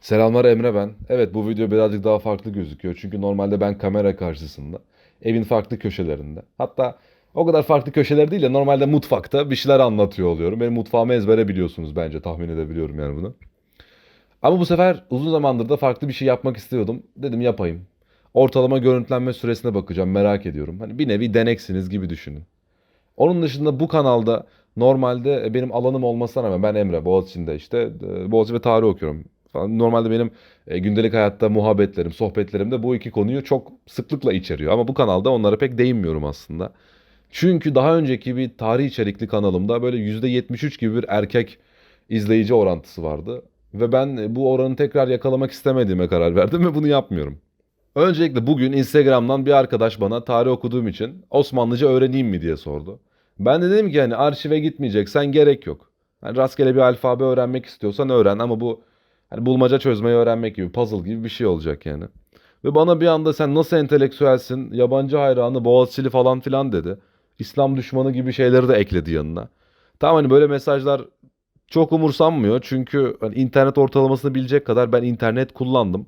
Selamlar Emre ben. Evet bu video birazcık daha farklı gözüküyor. Çünkü normalde ben kamera karşısında. Evin farklı köşelerinde. Hatta o kadar farklı köşeler değil de normalde mutfakta bir şeyler anlatıyor oluyorum. Benim mutfağımı ezbere biliyorsunuz bence. Tahmin edebiliyorum yani bunu. Ama bu sefer uzun zamandır da farklı bir şey yapmak istiyordum. Dedim yapayım. Ortalama görüntülenme süresine bakacağım. Merak ediyorum. Hani bir nevi deneksiniz gibi düşünün. Onun dışında bu kanalda normalde e, benim alanım olmasına rağmen ben Emre Boğaziçi'nde işte e, Boğaziçi ve tarih okuyorum. Falan. Normalde benim e, gündelik hayatta muhabbetlerim, sohbetlerim de bu iki konuyu çok sıklıkla içeriyor. Ama bu kanalda onlara pek değinmiyorum aslında. Çünkü daha önceki bir tarih içerikli kanalımda böyle %73 gibi bir erkek izleyici orantısı vardı. Ve ben e, bu oranı tekrar yakalamak istemediğime karar verdim ve bunu yapmıyorum. Öncelikle bugün Instagram'dan bir arkadaş bana tarih okuduğum için Osmanlıca öğreneyim mi diye sordu. Ben de dedim ki hani arşive gitmeyeceksen gerek yok. Hani rastgele bir alfabe öğrenmek istiyorsan öğren ama bu hani bulmaca çözmeyi öğrenmek gibi puzzle gibi bir şey olacak yani. Ve bana bir anda sen nasıl entelektüelsin, yabancı hayranı, Boğaziçi'li falan filan dedi. İslam düşmanı gibi şeyleri de ekledi yanına. Tamam hani böyle mesajlar çok umursanmıyor çünkü hani internet ortalamasını bilecek kadar ben internet kullandım.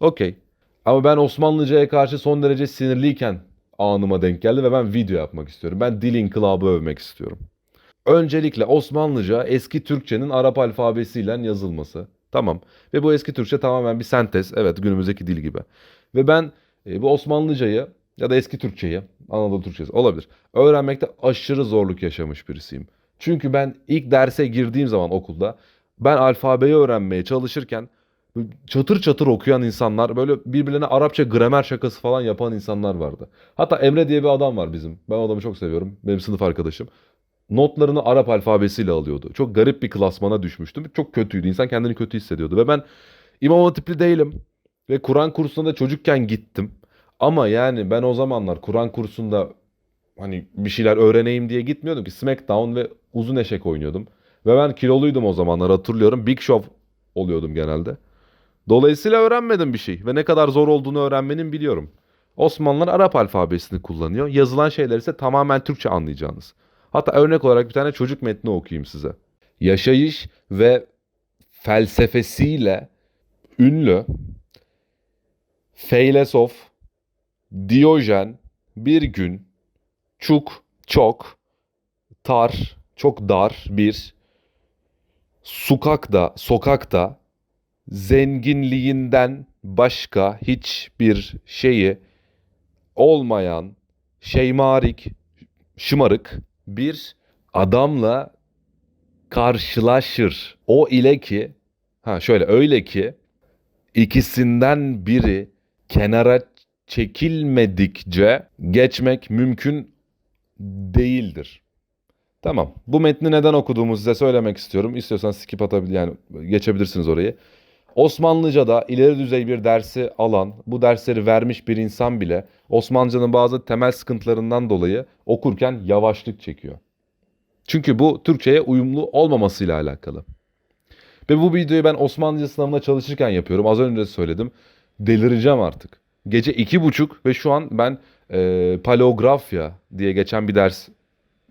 Okey. Ama ben Osmanlıca'ya karşı son derece sinirliyken anıma denk geldi ve ben video yapmak istiyorum. Ben dil inkılabı övmek istiyorum. Öncelikle Osmanlıca eski Türkçenin Arap alfabesiyle yazılması. Tamam. Ve bu eski Türkçe tamamen bir sentez. Evet günümüzdeki dil gibi. Ve ben e, bu Osmanlıcayı ya da eski Türkçeyi, Anadolu Türkçesi olabilir. Öğrenmekte aşırı zorluk yaşamış birisiyim. Çünkü ben ilk derse girdiğim zaman okulda ben alfabeyi öğrenmeye çalışırken çatır çatır okuyan insanlar, böyle birbirlerine Arapça gramer şakası falan yapan insanlar vardı. Hatta Emre diye bir adam var bizim. Ben o adamı çok seviyorum. Benim sınıf arkadaşım. Notlarını Arap alfabesiyle alıyordu. Çok garip bir klasmana düşmüştüm. Çok kötüydü. İnsan kendini kötü hissediyordu. Ve ben İmam Hatipli değilim. Ve Kur'an kursuna da çocukken gittim. Ama yani ben o zamanlar Kur'an kursunda hani bir şeyler öğreneyim diye gitmiyordum ki. Smackdown ve uzun eşek oynuyordum. Ve ben kiloluydum o zamanlar hatırlıyorum. Big Show oluyordum genelde. Dolayısıyla öğrenmedim bir şey ve ne kadar zor olduğunu öğrenmenin biliyorum. Osmanlılar Arap alfabesini kullanıyor. Yazılan şeyler ise tamamen Türkçe anlayacağınız. Hatta örnek olarak bir tane çocuk metni okuyayım size. Yaşayış ve felsefesiyle ünlü feylesof Diyojen bir gün çuk çok tar çok dar bir sokakta sokakta zenginliğinden başka hiçbir şeyi olmayan şeymarik, şımarık bir adamla karşılaşır. O ile ki, ha şöyle öyle ki ikisinden biri kenara çekilmedikçe geçmek mümkün değildir. Tamam. Bu metni neden okuduğumu size söylemek istiyorum. İstiyorsanız skip atabilir yani geçebilirsiniz orayı. Osmanlıca'da ileri düzey bir dersi alan, bu dersleri vermiş bir insan bile Osmanlıca'nın bazı temel sıkıntılarından dolayı okurken yavaşlık çekiyor. Çünkü bu Türkçe'ye uyumlu olmamasıyla alakalı. Ve bu videoyu ben Osmanlıca sınavına çalışırken yapıyorum. Az önce söyledim. Delireceğim artık. Gece iki buçuk ve şu an ben e, paleografya diye geçen bir ders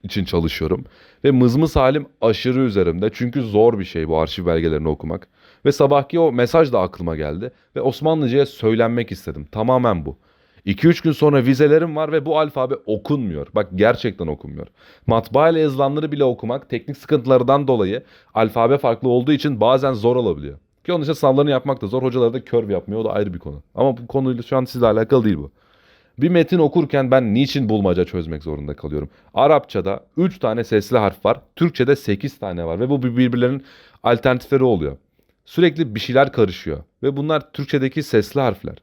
için çalışıyorum. Ve mızmız halim aşırı üzerimde. Çünkü zor bir şey bu arşiv belgelerini okumak. Ve sabahki o mesaj da aklıma geldi. Ve Osmanlıca'ya söylenmek istedim. Tamamen bu. 2-3 gün sonra vizelerim var ve bu alfabe okunmuyor. Bak gerçekten okunmuyor. Matbaa ile yazılanları bile okumak teknik sıkıntılardan dolayı alfabe farklı olduğu için bazen zor olabiliyor. Ki onun için sınavlarını yapmak da zor. Hocaları da kör yapmıyor. O da ayrı bir konu. Ama bu konuyla şu an sizle alakalı değil bu. Bir metin okurken ben niçin bulmaca çözmek zorunda kalıyorum? Arapçada 3 tane sesli harf var. Türkçede 8 tane var ve bu birbirlerinin alternatifleri oluyor. Sürekli bir şeyler karışıyor ve bunlar Türkçedeki sesli harfler.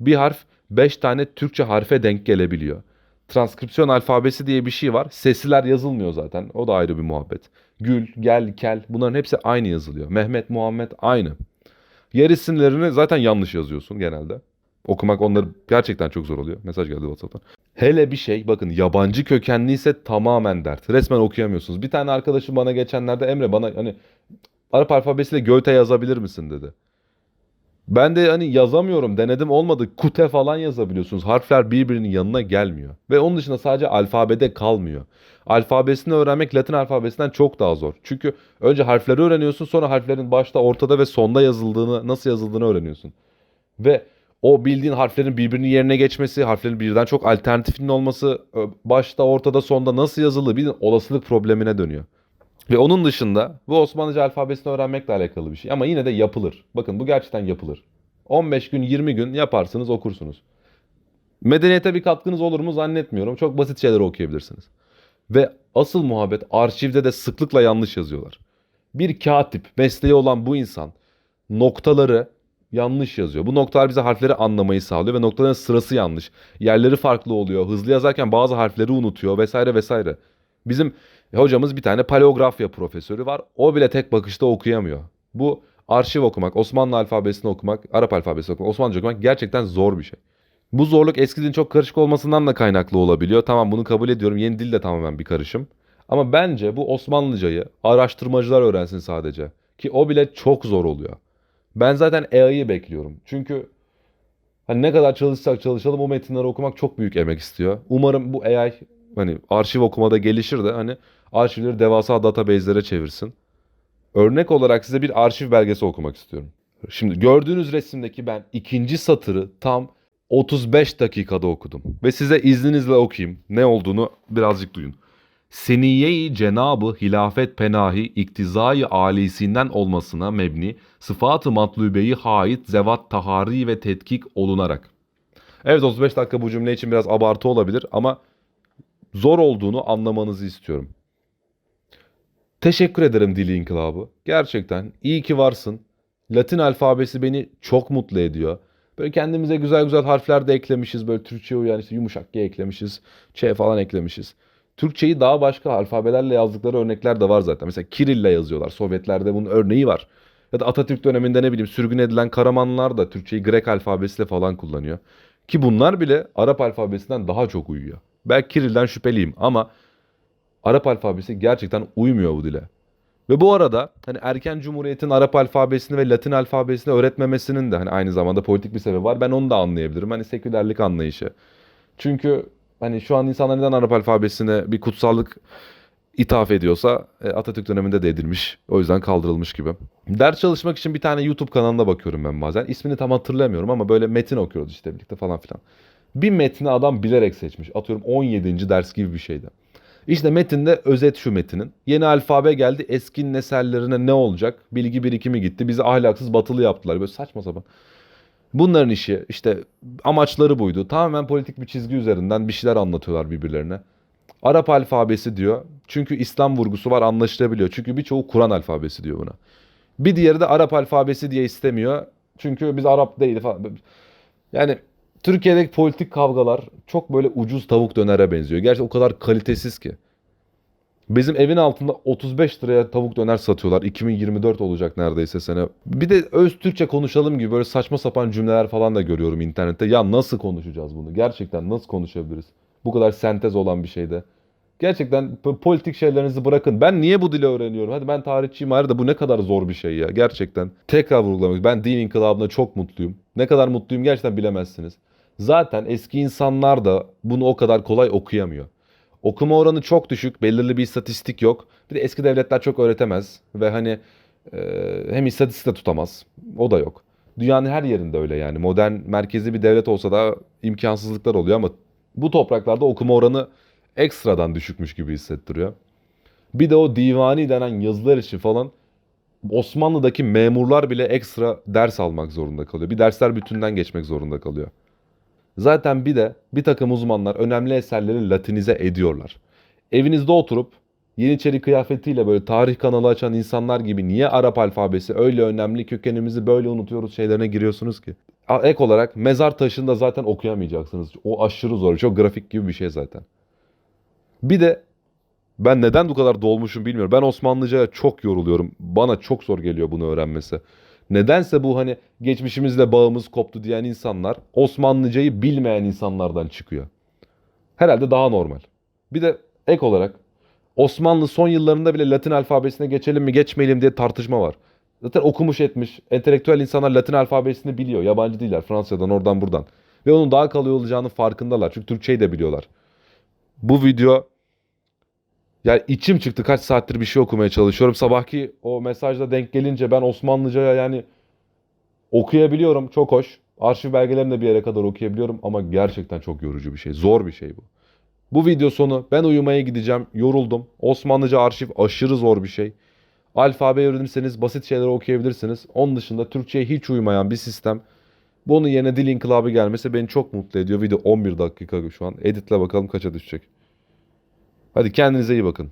Bir harf 5 tane Türkçe harfe denk gelebiliyor. Transkripsiyon alfabesi diye bir şey var. Sesliler yazılmıyor zaten. O da ayrı bir muhabbet. Gül, gel, kel bunların hepsi aynı yazılıyor. Mehmet, Muhammed aynı. Yer isimlerini zaten yanlış yazıyorsun genelde. Okumak onları gerçekten çok zor oluyor. Mesaj geldi WhatsApp'tan. Hele bir şey bakın yabancı kökenliyse tamamen dert. Resmen okuyamıyorsunuz. Bir tane arkadaşım bana geçenlerde Emre bana hani Arap alfabesiyle Goethe yazabilir misin dedi. Ben de hani yazamıyorum denedim olmadı kute falan yazabiliyorsunuz. Harfler birbirinin yanına gelmiyor. Ve onun dışında sadece alfabede kalmıyor. Alfabesini öğrenmek Latin alfabesinden çok daha zor. Çünkü önce harfleri öğreniyorsun sonra harflerin başta, ortada ve sonda yazıldığını, nasıl yazıldığını öğreniyorsun. Ve o bildiğin harflerin birbirinin yerine geçmesi, harflerin birden çok alternatifinin olması, ö- başta, ortada, sonda nasıl yazılı bir olasılık problemine dönüyor. Ve onun dışında bu Osmanlıca alfabesini öğrenmekle alakalı bir şey. Ama yine de yapılır. Bakın bu gerçekten yapılır. 15 gün 20 gün yaparsınız okursunuz. Medeniyete bir katkınız olur mu zannetmiyorum. Çok basit şeyler okuyabilirsiniz. Ve asıl muhabbet arşivde de sıklıkla yanlış yazıyorlar. Bir katip, mesleği olan bu insan noktaları yanlış yazıyor. Bu noktalar bize harfleri anlamayı sağlıyor ve noktaların sırası yanlış. Yerleri farklı oluyor. Hızlı yazarken bazı harfleri unutuyor vesaire vesaire. Bizim hocamız bir tane paleografya profesörü var. O bile tek bakışta okuyamıyor. Bu arşiv okumak, Osmanlı alfabesini okumak, Arap alfabesini okumak, Osmanlıca okumak gerçekten zor bir şey. Bu zorluk eski dilin çok karışık olmasından da kaynaklı olabiliyor. Tamam bunu kabul ediyorum. Yeni dil de tamamen bir karışım. Ama bence bu Osmanlıcayı araştırmacılar öğrensin sadece. Ki o bile çok zor oluyor. Ben zaten EA'yı bekliyorum. Çünkü hani ne kadar çalışsak çalışalım o metinleri okumak çok büyük emek istiyor. Umarım bu AI hani arşiv okumada gelişir de hani arşivleri devasa database'lere çevirsin. Örnek olarak size bir arşiv belgesi okumak istiyorum. Şimdi gördüğünüz resimdeki ben ikinci satırı tam 35 dakikada okudum. Ve size izninizle okuyayım. Ne olduğunu birazcık duyun. Seniye-i Cenabı Hilafet Penahi iktizai alisinden olmasına mebni sıfatı matlubeyi hait zevat tahari ve tetkik olunarak. Evet 35 dakika bu cümle için biraz abartı olabilir ama zor olduğunu anlamanızı istiyorum. Teşekkür ederim Dili İnkılabı. Gerçekten iyi ki varsın. Latin alfabesi beni çok mutlu ediyor. Böyle kendimize güzel güzel harfler de eklemişiz. Böyle Türkçe'ye uyan işte yumuşak G eklemişiz. Ç falan eklemişiz. Türkçeyi daha başka alfabelerle yazdıkları örnekler de var zaten. Mesela Kirill'le yazıyorlar. Sovyetlerde bunun örneği var. Ya da Atatürk döneminde ne bileyim sürgün edilen Karamanlılar da Türkçeyi Grek alfabesiyle falan kullanıyor. Ki bunlar bile Arap alfabesinden daha çok uyuyor. Belki Kirill'den şüpheliyim ama Arap alfabesi gerçekten uymuyor bu dile. Ve bu arada hani erken cumhuriyetin Arap alfabesini ve Latin alfabesini öğretmemesinin de hani aynı zamanda politik bir sebebi var. Ben onu da anlayabilirim. Hani sekülerlik anlayışı. Çünkü hani şu an insanlar neden Arap alfabesine bir kutsallık ithaf ediyorsa e, Atatürk döneminde de edilmiş. O yüzden kaldırılmış gibi. Ders çalışmak için bir tane YouTube kanalına bakıyorum ben bazen. İsmini tam hatırlamıyorum ama böyle metin okuyoruz işte birlikte falan filan. Bir metni adam bilerek seçmiş. Atıyorum 17. ders gibi bir şeydi. İşte metinde özet şu metinin. Yeni alfabe geldi eski nesellerine ne olacak? Bilgi birikimi gitti. Bizi ahlaksız batılı yaptılar. Böyle saçma sapan. Bunların işi işte amaçları buydu. Tamamen politik bir çizgi üzerinden bir şeyler anlatıyorlar birbirlerine. Arap alfabesi diyor. Çünkü İslam vurgusu var anlaşılabiliyor. Çünkü birçoğu Kur'an alfabesi diyor buna. Bir diğeri de Arap alfabesi diye istemiyor. Çünkü biz Arap değil falan. Yani Türkiye'deki politik kavgalar çok böyle ucuz tavuk dönere benziyor. Gerçi o kadar kalitesiz ki. Bizim evin altında 35 liraya tavuk döner satıyorlar. 2024 olacak neredeyse sene. Bir de öz Türkçe konuşalım gibi böyle saçma sapan cümleler falan da görüyorum internette. Ya nasıl konuşacağız bunu? Gerçekten nasıl konuşabiliriz? Bu kadar sentez olan bir şeyde. Gerçekten politik şeylerinizi bırakın. Ben niye bu dili öğreniyorum? Hadi ben tarihçiyim ayrı da bu ne kadar zor bir şey ya. Gerçekten. Tekrar vurgulamak. Ben din inkılabına çok mutluyum. Ne kadar mutluyum gerçekten bilemezsiniz. Zaten eski insanlar da bunu o kadar kolay okuyamıyor. Okuma oranı çok düşük. Belirli bir istatistik yok. Bir de eski devletler çok öğretemez. Ve hani e, hem istatistik de tutamaz. O da yok. Dünyanın her yerinde öyle yani. Modern merkezi bir devlet olsa da imkansızlıklar oluyor ama bu topraklarda okuma oranı ekstradan düşükmüş gibi hissettiriyor. Bir de o divani denen yazılar için falan Osmanlı'daki memurlar bile ekstra ders almak zorunda kalıyor. Bir dersler bütünden geçmek zorunda kalıyor. Zaten bir de bir takım uzmanlar önemli eserleri latinize ediyorlar. Evinizde oturup Yeniçeri kıyafetiyle böyle tarih kanalı açan insanlar gibi niye Arap alfabesi öyle önemli kökenimizi böyle unutuyoruz şeylerine giriyorsunuz ki? Ek olarak mezar taşında zaten okuyamayacaksınız. O aşırı zor. Çok grafik gibi bir şey zaten. Bir de ben neden bu kadar dolmuşum bilmiyorum. Ben Osmanlıca'ya çok yoruluyorum. Bana çok zor geliyor bunu öğrenmesi. Nedense bu hani geçmişimizle bağımız koptu diyen insanlar Osmanlıcayı bilmeyen insanlardan çıkıyor. Herhalde daha normal. Bir de ek olarak Osmanlı son yıllarında bile Latin alfabesine geçelim mi geçmeyelim diye tartışma var. Zaten okumuş etmiş. Entelektüel insanlar Latin alfabesini biliyor. Yabancı değiller. Fransa'dan oradan buradan. Ve onun daha kolay olacağını farkındalar. Çünkü Türkçeyi de biliyorlar. Bu video yani içim çıktı. Kaç saattir bir şey okumaya çalışıyorum. Sabahki o mesajda denk gelince ben Osmanlıca'ya yani okuyabiliyorum. Çok hoş. Arşiv belgelerini de bir yere kadar okuyabiliyorum. Ama gerçekten çok yorucu bir şey. Zor bir şey bu. Bu video sonu ben uyumaya gideceğim. Yoruldum. Osmanlıca arşiv aşırı zor bir şey. Alfabe öğrenirseniz basit şeyler okuyabilirsiniz. Onun dışında Türkçe'ye hiç uymayan bir sistem. Bunun yerine dil inkılabı gelmesi beni çok mutlu ediyor. Video 11 dakika şu an. Editle bakalım kaça düşecek. Hadi kendinize iyi bakın.